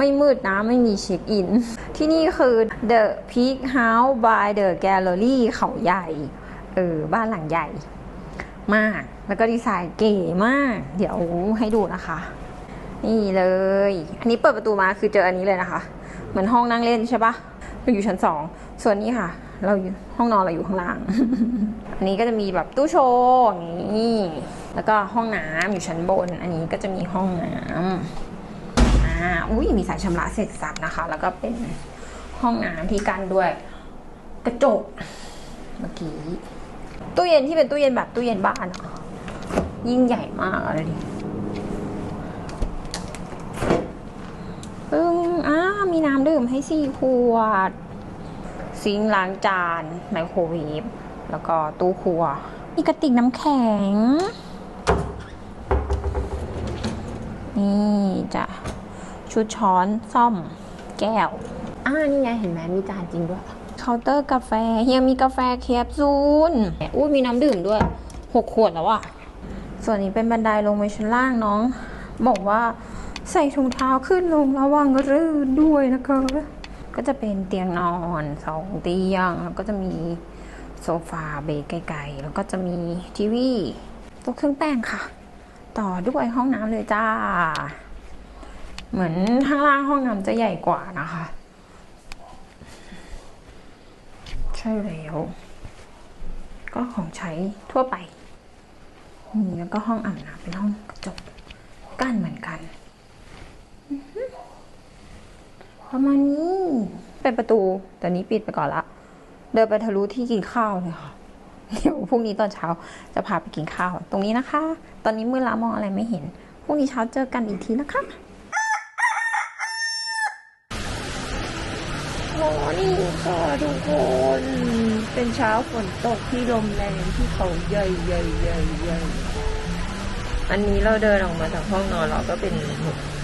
ไม่มืดนะไม่มีเช็คอิน ที่นี่คือ The Peak House by The Gallery เขาใหญ่ เออ บ้านหลังใหญ่ มาก แล้วก็ดีไซน์เก๋มาก เดี๋ยวให้ดูนะคะ นี่เลย อันนี้เปิดประตูมาคือเจออันนี้เลยนะคะ เหมือนห้องนั่งเล่นใช่ปะเราอยู่ชั้นสองส่วนนี้ค่ะ เราห้องนอนเราอยู่ข้างล่าง อันนี้ก็จะมีแบบตู้โชว์อย่างนี้ แล้วก็ห้องน้ำอยู่ชั้นบน อันนี้ก็จะมีห้องน้ำอ่า อุ้ยมีสายชำระเสร็จสับนะคะ แล้วก็เป็นห้องน้ำที่กันด้วยกระจกเมื่อกี้ตู้เย็นที่เป็นตู้เย็นแบบตู้เย็นบ้านยิ่งใหญ่มากอะไรดิปึ้งอ้ามีน้ำดื่มให้สี่ขวด ซิงล้างจานไมโครเวฟแล้วก็ตู้ครัว มีกระติกน้ำแข็ง นี่จ้ะ ชุดช้อนซ่อม แก้ว อ่านี่ไงเห็นไหมมีจานจริงด้วยเคาน์เตอร์กาแฟเฮียมีกาแฟแคปซูลอุ้ยมีน้ำดื่มด้วยหกขวดแล้วอะส่วนนี้เป็นบันไดลงไปชั้นล่างน้อง บอกว่าใส่ถุงเท้าขึ้นลงระวังรื่นด้วยนะคะก็จะเป็นเตียงนอนสองเตียง แล้วก็จะมีโซฟาเบรกไกลๆแล้วก็จะมีทีวีโต๊ะเครื่องแป้งค่ะ ต่อด้วยห้องน้ำเลยจ้า เหมือนข้างล่างห้องน้ำจะใหญ่กว่านะคะ ใช่แล้ว ก็ของใช้ทั่วไปนี่แล้วก็ห้องอาบน้ำเป็นห้องกระจกกั้นเหมือนกันประมาณนี้เป็นประตูแต่นี้ปิดไปก่อนละ เดินไปทะลุที่กินข้าวเลยค่ะเดี๋ยวพรุ่งนี้ตอนเช้าจะพาไปกินข้าว ตรงนี้นะคะ ตอนนี้มืดละมองอะไรไม่เห็นพรุ่งนี้เช้าเจอกันอีกทีนะคะ มอนี่ค่ะทุกคน เป็นเช้าฝนตกที่ลมแรงที่เขาใหญ่ใหญ่ใหญ่ใหญ่อันนี้เราเดินออกมาจากห้องนอนเราก็เป็น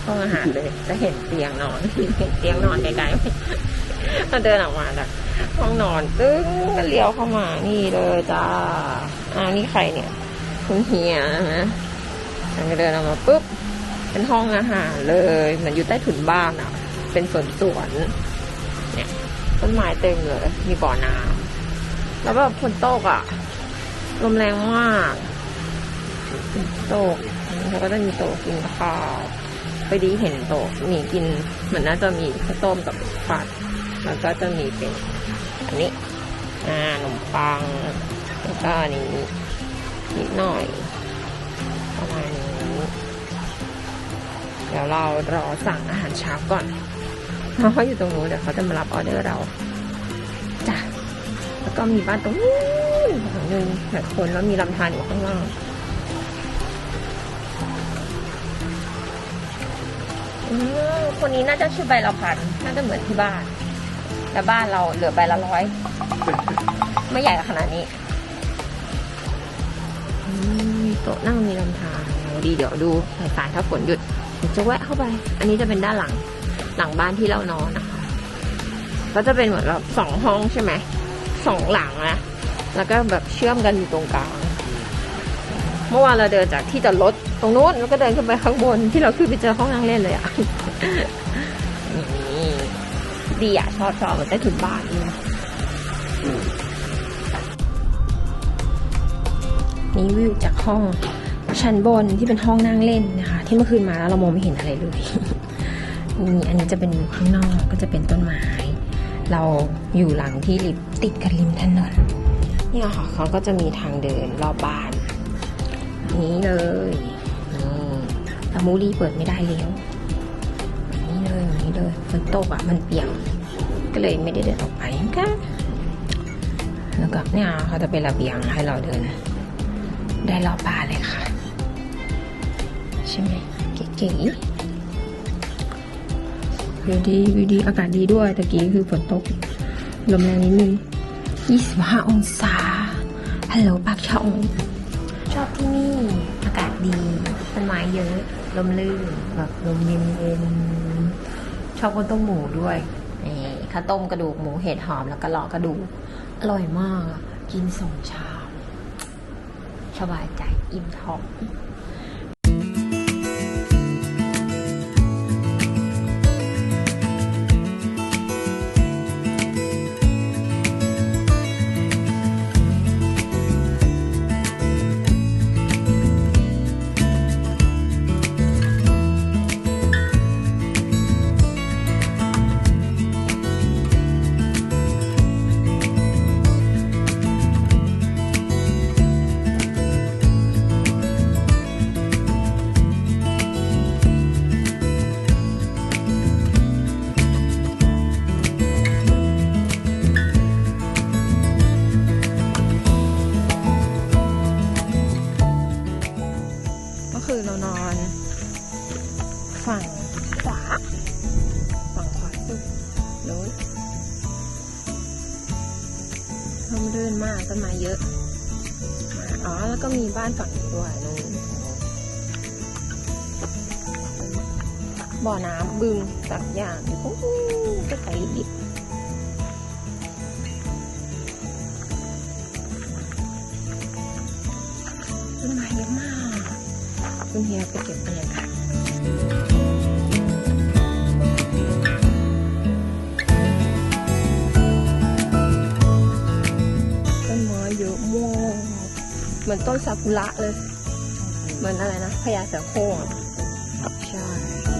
ห้องอาหารเลย จะเห็นเตียงนอนเห็นเตียงนอนไกลๆเราเดินออกมาจากห้องนอนตึ้งก็เลี้ยวเข้ามานี่เลยจ้าอ่านี่ใครเนี่ยคุณเฮียนะเราเดินออกมาปุ๊บเป็นห้องอาหารเลยเหมือนอยู่ใต้ถุนบ้านอะเป็นสวนสวน ต้นไม้เต็มเลยมีบ่อน้ำแล้วแบบฝนตกอะลมแรงมากฝนตกแล้วก็จะมีโต๊ะกินข้าวไปดีเห็นโต๊ะมีกินเหมือนน่าจะมีข้าวต้มกับผัดแล้วก็จะมีเป็นอันนี้อ่าขนมปังแล้วก็อันนี้นิดหน่อยประมาณนี้เดี๋ยวเรารอสั่งอาหารเช้าก่อน เพราะเขาอยู่ตรงนู้นเดี๋ยวเขาจะมารับออเดอร์เราจ้ะแล้วก็มีบ้านตรงนู้นหลังหนึ่งหลายคนแล้วมีลำธารอยู่ข้างล่างอืมคนนี้น่าจะชื่อใบละพันน่าจะเหมือนที่บ้าน แต่บ้านเราเหลือใบละร้อย ไม่ใหญ่ขนาดนี้อืมมีโต๊ะนั่งมีลำธารดีเดี๋ยวดูสายถ้าฝนหยุดจะแวะเข้าไป อันนี้จะเป็นด้านหลัง หลังบ้านที่เรานอนนะคะก็จะเป็นเหมือนแบบสองห้องใช่ไหมสองหลังนะแล้วก็แบบเชื่อมกันอยู่ตรงกลางเมื่อวานเราเดินจากที่จอดรถตรงนู้นแล้วก็เดินขึ้นไปข้างบนที่เราขึ้นไปเจอห้องนั่งเล่นเลยอะนี่ดีอะชอบชอบเหมือนใต้ถุนบ้านนี่นี่วิวจากห้องชั้นบนที่เป็นห้องนั่งเล่นนะคะ ที่เมื่อคืนมาแล้วเรามองไม่เห็นอะไรเลย นี่อันนี้จะเป็นวิวข้างนอกก็จะเป็นต้นไม้ เราอยู่หลังที่ริมติดกับริมถนนนี่ค่ะเขาก็จะมีทางเดินรอบบ้าน นี้เลยนี่ต่มูรีเปิดไม่ได้แล้วนี่เลยนี่เลยฝนตกอะมันเปียกก็เลยไม่ได้เดินออกไปค่ะแล้วก็เนี่ยเขาจะเป็นระเบียงให้เราเดิน ได้รอบบ้านเลยค่ะ ใช่ไหมเก๋ๆ วิวดีวิวดีอากาศดีด้วยตะกี้คือฝนตกลมแรงนิดนึง 25 องศา ฮัลโหลปากช่องชอบที่นี่ อากาศดีต้นไม้เยอะ ลมลื่น แบบลมเย็นๆชอบข้าวต้มหมูด้วยนี่ข้าวต้มกระดูกหมูเห็ดหอมแล้วก็เลาะกระดูก อร่อยมากอะกินสองชามสบายใจอิ่มท้อง ณ ฝั่งขวา ฝั่งขวาสุดนู้นร่มรื่นมากต้นไม้เยอะ อ๋อ แล้วก็มีบ้านฝั่งนี้ด้วยโน้นบ่อน้ำบึงสักอย่างโอ้โหก็ไปดิบต้นไม้เยอะมาก คุณเฮียไปเก็บบรรยากาศต้นไม้เยอะมากเหมือนต้นซากุระเลย เหมือนอะไรนะพญาเสือโคร่งใช่